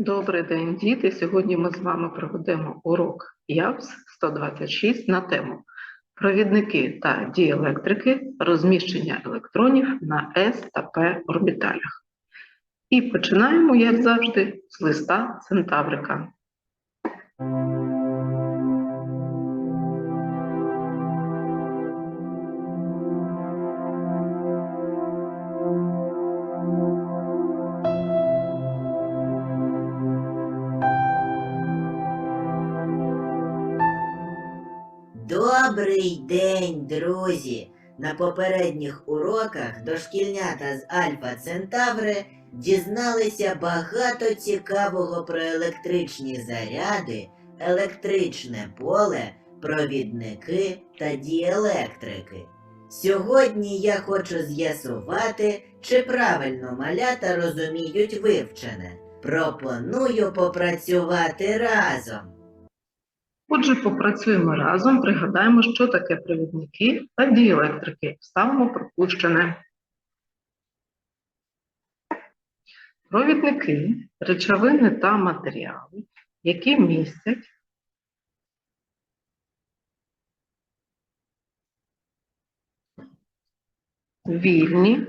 Добрий день, діти. Сьогодні ми з вами проведемо урок ЯВС 126 на тему провідники та діелектрики розміщення електронів на С та П орбіталях. І починаємо, як завжди, з листа Центаврика. Добрий день, друзі! На попередніх уроках дошкільнята з Альфа Центаври дізналися багато цікавого про електричні заряди, електричне поле, провідники та діелектрики. Сьогодні я хочу з'ясувати, чи правильно малята розуміють вивчене. Пропоную попрацювати разом. Отже, попрацюємо разом, пригадаємо, що таке провідники та діелектрики. Ставимо пропущене. Провідники речовини та матеріали, які містять вільні,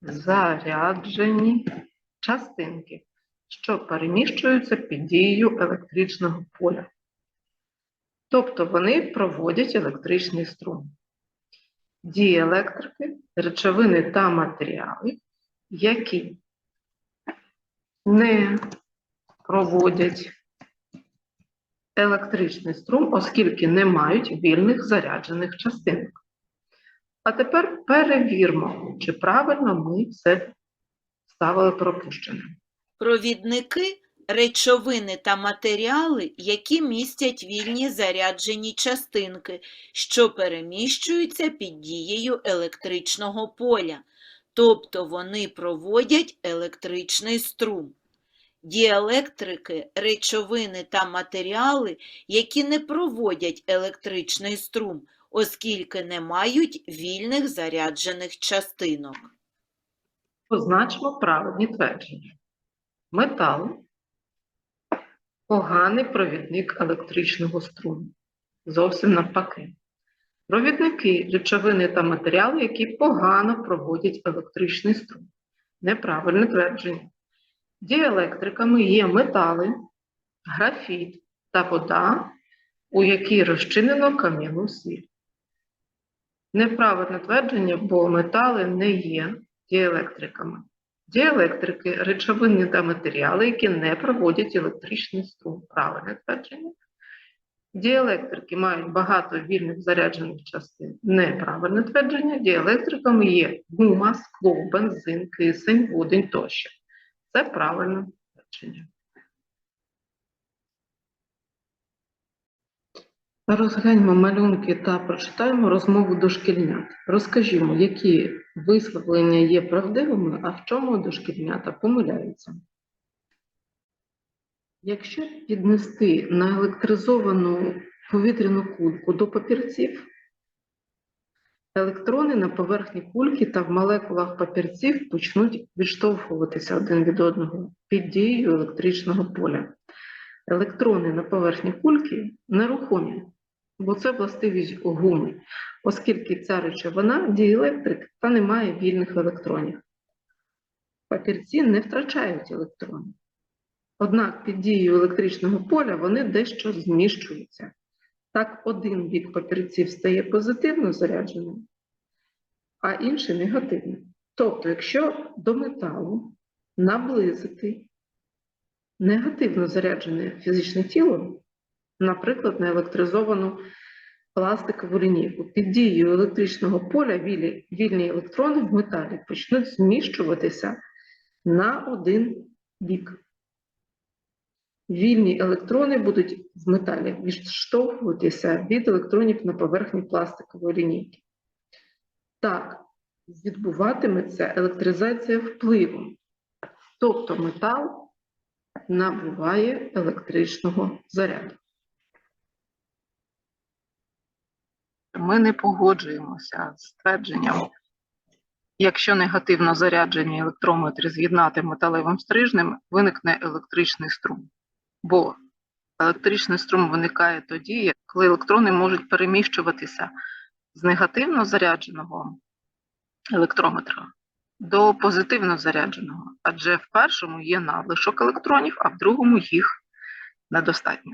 заряджені частинки, що переміщуються під дією електричного поля. Тобто вони проводять електричний струм. Діелектрики, речовини та матеріали, які не проводять електричний струм, оскільки не мають вільних заряджених частинок. А тепер перевірмо, чи правильно ми все ставили пропущене. Провідники речовини та матеріали, які містять вільні заряджені частинки, що переміщуються під дією електричного поля, тобто вони проводять електричний струм. Діелектрики, речовини та матеріали, які не проводять електричний струм, оскільки не мають вільних заряджених частинок. Позначимо правильні твердження. Метал поганий провідник електричного струму. Зовсім навпаки. Провідники речовини та матеріали, які погано проводять електричний струм. Неправильне твердження. Діелектриками є метали, графіт та вода, у якій розчинено кам'яну сіль. Неправильне твердження, бо метали не є діелектриками. Діелектрики речовини та матеріали, які не проводять електричний струм. Правильне твердження. Діелектрики мають багато вільних заряджених частин. Неправильне твердження. Діелектриками є гума, скло, бензин, кисень, водень тощо. Це правильне твердження. Розгляньмо малюнки та прочитаємо розмову дошкільнят. Розкажімо, які висловлення є правдивими, а в чому дошкільнята помиляються. Якщо піднести наелектризовану повітряну кульку до папірців, електрони на поверхні кульки та в молекулах папірців почнуть відштовхуватися один від одного під дією електричного поля. Електрони на поверхні кульки нерухомі, бо це властивість гуми, оскільки ця речовина діелектрик та не має вільних електронів. Папірці не втрачають електрони. Однак під дією електричного поля вони дещо зміщуються. Так, один бік папірців стає позитивно зарядженим, а інший негативним. Тобто, якщо до металу наблизити негативно заряджене фізичне тіло, наприклад, наелектризовану пластикову лінійку, під дією електричного поля вільні, вільні електрони в металі почнуть зміщуватися на один бік. Вільні електрони будуть в металі відштовхуватися від електронів на поверхні пластикової лінійки. Так, відбуватиметься електризація впливом, тобто метал набуває електричного заряду. Ми не погоджуємося з твердженням Якщо негативно заряджені електрометри з'єднати металевим стрижнем, виникне електричний струм. Бо електричний струм виникає тоді, коли електрони можуть переміщуватися з негативно зарядженого електрометра до позитивно зарядженого, адже в першому є надлишок електронів, а в другому їх недостатньо.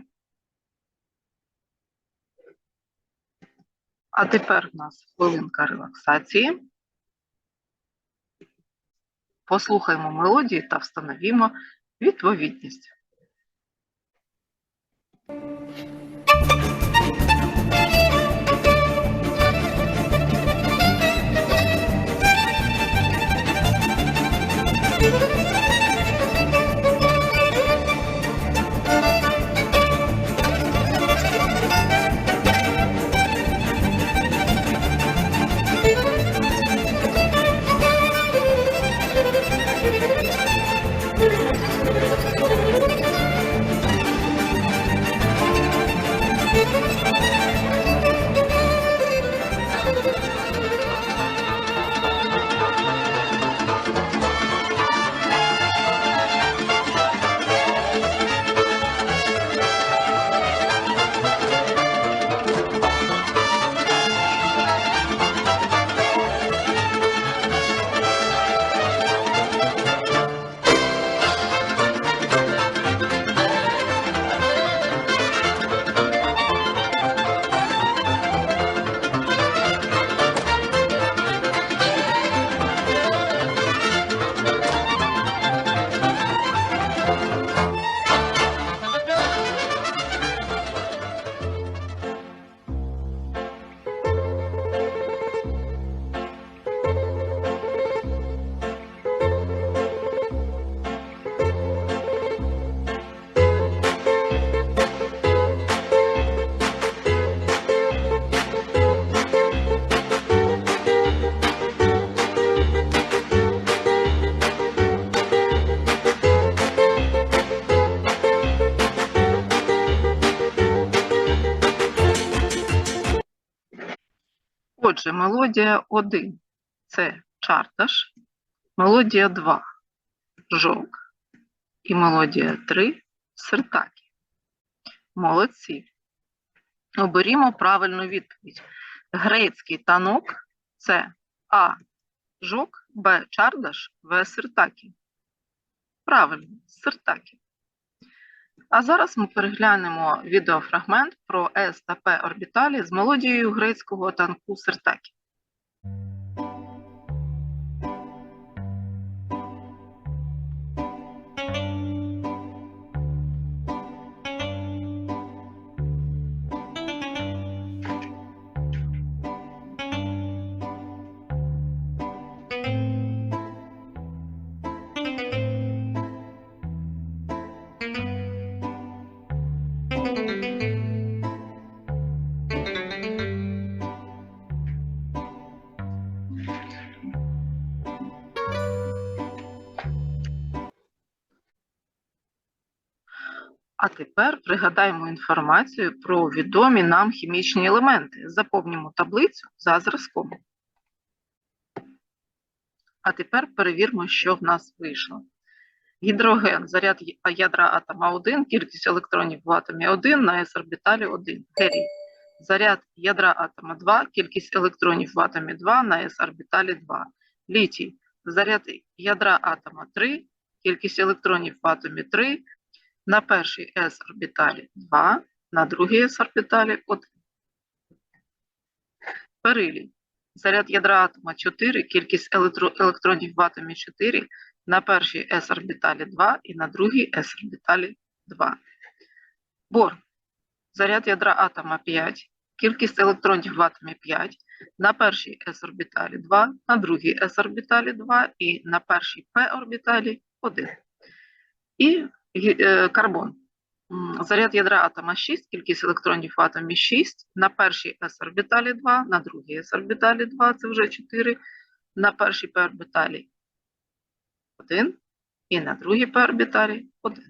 А тепер в нас хвилинка релаксації. Послухаємо мелодії та встановімо відповідність. Отже, мелодія 1 це чарташ, мелодія 2 жовк і мелодія 3 сертакі. Молодці. Оберімо правильну відповідь. Грецький танок це А. Жок, Б. Чардаш, В. Сертакі. Правильно, сертакі. А зараз ми переглянемо відеофрагмент про С орбіталі з мелодією грецького танку Сертакі. А тепер пригадаємо інформацію про відомі нам хімічні елементи. Заповнимо таблицю за зразком. А тепер перевіримо, що в нас вийшло. Гідроген, заряд ядра атома 1, кількість електронів в атомі 1 на s-орбіталі 1. Гелій. Заряд ядра атома 2, кількість електронів в атомі 2 на s-орбіталі 2. Літій. Заряд ядра атома 3, кількість електронів в атомі 3, на першій s-орбіталі 2, на другій s-орбіталі 1. Берилій. Заряд ядра атома 4, кількість електро- електронів в атомі 4, на першій s-орбіталі 2 і на другій s-орбіталі 2. Бор. Заряд ядра атома 5, кількість електронів в атомі 5, на першій s-орбіталі 2, на другій s-орбіталі 2 і на першій p-орбіталі 1. І карбон. Заряд ядра атома 6, кількість електронів в атомі 6, на першій s-орбіталі 2, на другій s-орбіталі 2, це вже 4, на першій p-орбіталі 1 і на другій p-орбіталі 1.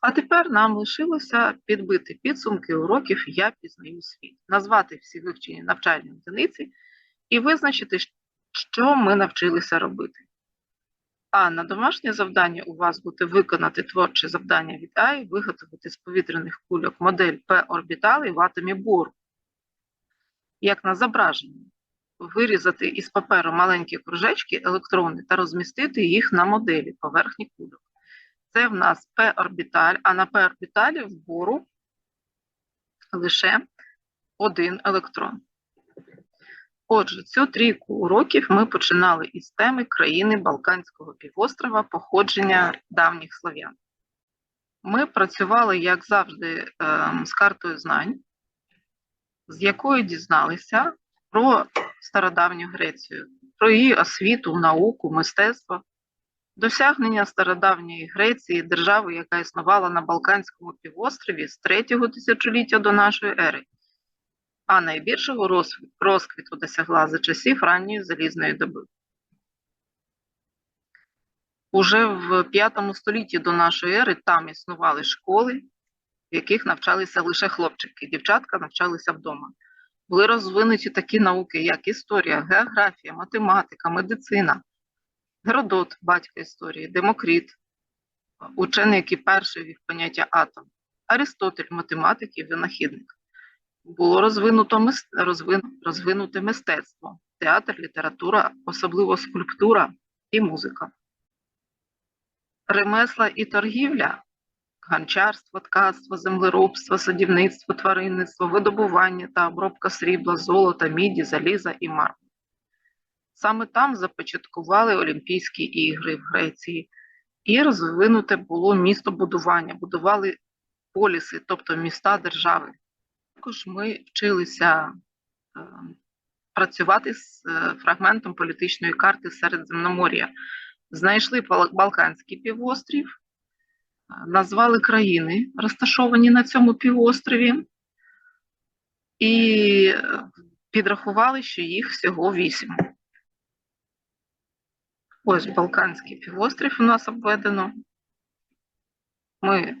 А тепер нам лишилося підбити підсумки уроків «Я пізнаю світ», назвати всі вивчені навчальні одиниці і визначити, що ми навчилися робити. А на домашнє завдання у вас буде виконати творче завдання від А виготовити з повітряних кульок модель П-орбіталей в атомі бору. Як на зображенні, вирізати із паперу маленькі кружечки, електрони та розмістити їх на моделі поверхні кульок. Це в нас П-орбіталь, а на П-орбіталі в бору лише один електрон. Отже, цю трійку уроків ми починали із теми країни Балканського півострова походження давніх слав'ян. Ми працювали, як завжди, ем, з картою знань, з якої дізналися про стародавню Грецію, про її освіту, науку, мистецтво, досягнення стародавньої Греції, держави, яка існувала на Балканському півострові з 3 тисячоліття до нашої ери а найбільшого розквіту досягла за часів ранньої залізної доби. Уже в 5 столітті до нашої ери там існували школи, в яких навчалися лише хлопчики, дівчатка навчалися вдома. Були розвинуті такі науки, як історія, географія, математика, медицина, Геродот, батько історії, Демокрит, учений, який перший ввів поняття атом, Аристотель, математик і винахідник було розвинуто розвин- розвинуте мистецтво, театр, література, особливо скульптура і музика. Ремесла і торгівля, ганчарство, ткацтво, землеробство, садівництво, тваринництво, видобування та обробка срібла, золота, міді, заліза і мармуру. Саме там започаткували Олімпійські ігри в Греції, і розвинуте було містобудування, будували поліси, тобто міста держави також ми вчилися е, працювати з е, фрагментом політичної карти Середземномор'я. Знайшли Балканський півострів, е, назвали країни, розташовані на цьому півострові, і підрахували, що їх всього вісім. Ось Балканський півострів у нас обведено. Ми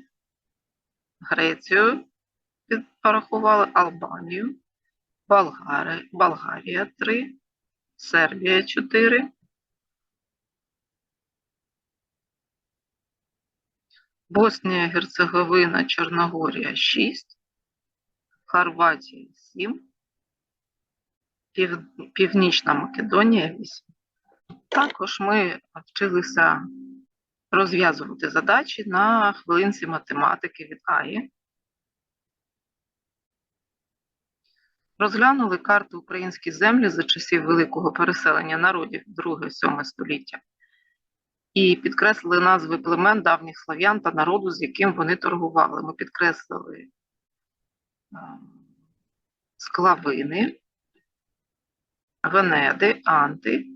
Грецію порахували Албанію, Болгари, Болгарія 3, Сербія 4, Боснія, Герцеговина, Чорногорія 6, Хорватія 7, Пів... Північна Македонія 8. Також ми вчилися розв'язувати задачі на хвилинці математики від АІ. Розглянули карту українські землі за часів великого переселення народів 2-7 століття і підкреслили назви племен давніх слав'ян та народу, з яким вони торгували. Ми підкреслили склавини, венеди, анти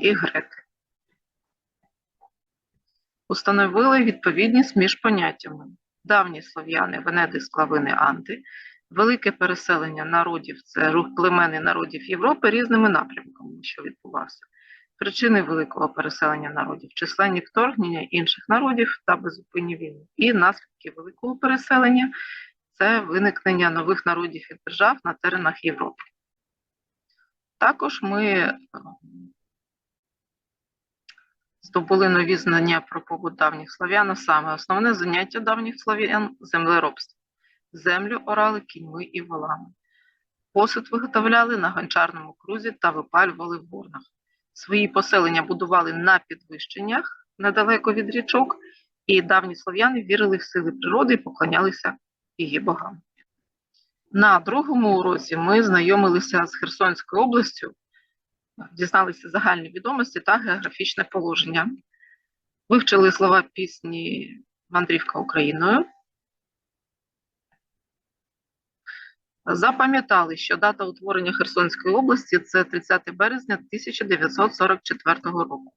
і греки. Установили відповідність між поняттями. Давні слов'яни, венеди, склавини, анти велике переселення народів це рух племен народів Європи різними напрямками, що відбувався. Причини великого переселення народів, численні вторгнення інших народів та безупинні війни. І наслідки великого переселення це виникнення нових народів і держав на теренах Європи. Також ми е, здобули нові знання про побут давніх слав'ян, а саме основне заняття давніх слав'ян землеробство землю орали кіньми і волами. Посуд виготовляли на гончарному крузі та випалювали в горнах. Свої поселення будували на підвищеннях недалеко від річок, і давні слов'яни вірили в сили природи і поклонялися її богам. На другому уроці ми знайомилися з Херсонською областю, дізналися загальні відомості та географічне положення. Вивчили слова пісні Мандрівка Україною. Запам'ятали, що дата утворення Херсонської області це 30 березня 1944 року.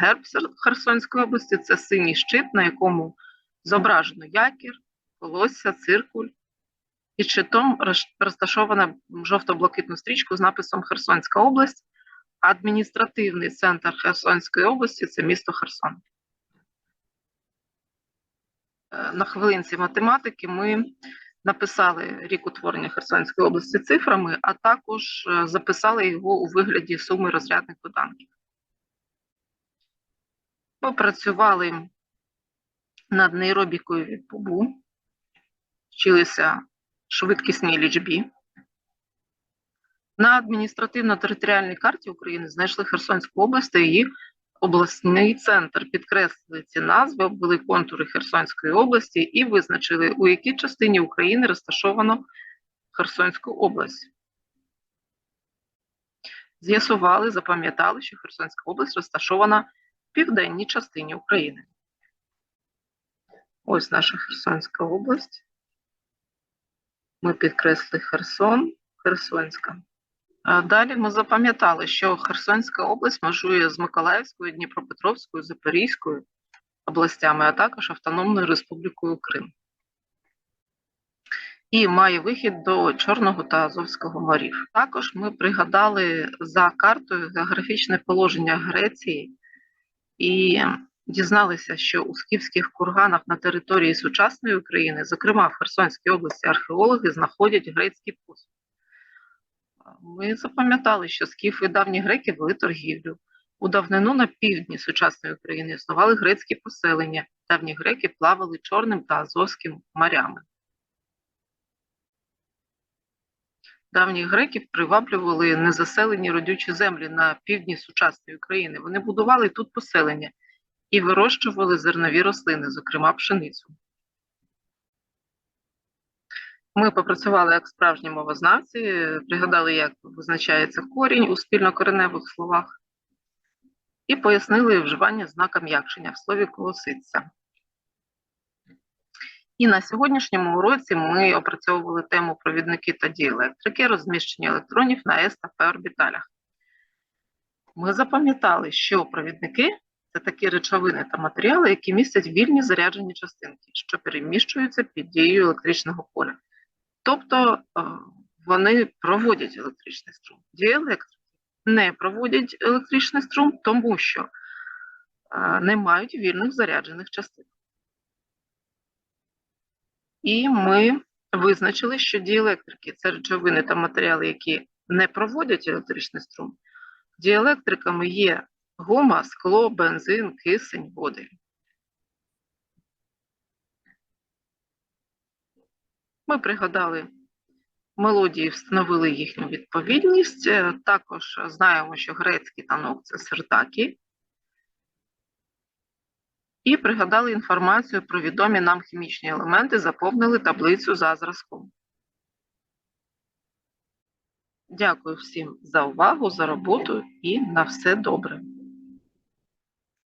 Герб Херсонської області це синій щит, на якому зображено якір, колосся, циркуль. Під щитом розташована жовто-блакитну стрічку з написом Херсонська область. Адміністративний центр Херсонської області це місто Херсон. Е, На хвилинці математики ми написали рік утворення Херсонської області цифрами, а також е, записали його у вигляді суми розрядних доданків. Попрацювали над нейробікою від ПУБУ, вчилися швидкісній лічбі. На адміністративно-територіальній карті України знайшли Херсонську область та її обласний центр, підкреслили ці назви, обвели контури Херсонської області і визначили, у якій частині України розташовано Херсонську область. З'ясували, запам'ятали, що Херсонська область розташована в південній частині України. Ось наша Херсонська область. Ми підкреслили Херсон, Херсонська. Далі ми запам'ятали, що Херсонська область межує з Миколаївською, Дніпропетровською, Запорізькою областями, а також Автономною Республікою Крим. І має вихід до Чорного та Азовського морів. Також ми пригадали за картою географічне положення Греції і дізналися, що у скіфських курганах на території сучасної України, зокрема в Херсонській області, археологи знаходять грецький посуд. Ми запам'ятали, що скіфи і давні греки вели торгівлю. У давнину на півдні сучасної України існували грецькі поселення. Давні греки плавали Чорним та Азовським морями. Давніх греків приваблювали незаселені родючі землі на півдні сучасної України. Вони будували тут поселення і вирощували зернові рослини, зокрема пшеницю. Ми попрацювали як справжні мовознавці, пригадали, як визначається корінь у спільнокореневих словах, і пояснили вживання знака м'якшення в слові колоситься. І на сьогоднішньому уроці ми опрацьовували тему провідники та діелектрики, розміщення електронів на С та П орбіталях. Ми запам'ятали, що провідники це такі речовини та матеріали, які містять вільні заряджені частинки, що переміщуються під дією електричного поля. Тобто е, вони проводять електричний струм. Діелектрики не проводять електричний струм, тому що е, не мають вільних заряджених частин. І ми визначили, що діелектрики це речовини та матеріали, які не проводять електричний струм. Діелектриками є гума, скло, бензин, кисень, води. Ми пригадали мелодії, встановили їхню відповідність. Е, Також знаємо, що грецький танок це сертакі. І пригадали інформацію про відомі нам хімічні елементи, заповнили таблицю за зразком. Дякую всім за увагу, за роботу і на все добре.